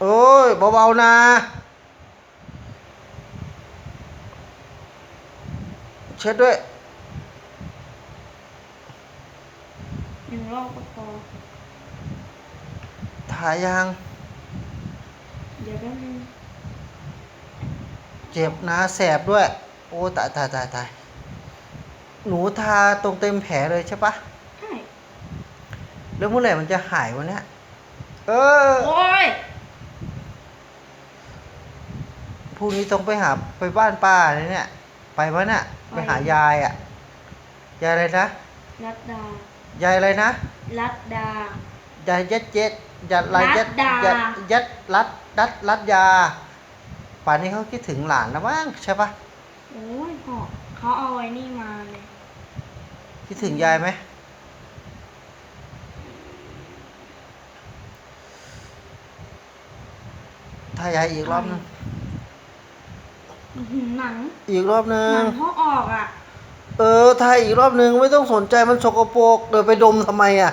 โอ้ยเบาๆนะเช็ดด้วยหนึ่งรอบก็พอถ่ายยัง เดี๋ยวแป๊บนึงเจ็บนะแสบด้วย โอ้ตายตายตายตายหนูทาตรงเต็มแผลเลยใช่ปะใช่แล้วเมื่อไหร่มันจะหายวะเนี่ยเออ โอ้ย พรุ่งนี้ต้องไปหาไปบ้านป้าเลยเนี่ย ไปปะเนี่ยไปหายายอะ ยายอะไรนะ รัดดา ยายอะไรนะ รัดดา ยายยัดเย็ดยัดอะไรยัดรัดดายัดยัดรัดรัดรัดยา ป่านนี้เขาคิดถึงหลานแล้วมั้งใช่ปะโอ้ยหอเขาเอาไอ้นี่มาเลย คิดถึงยายไหมถ้ายายอีกรอบนึงอื้อ หือหนังอีกรอบนึหนังงเขาออกอะ เออถ่ายอีกรอบนึงไม่ต้องสนใจมันสกปรกเดินไปดมทำไมอะ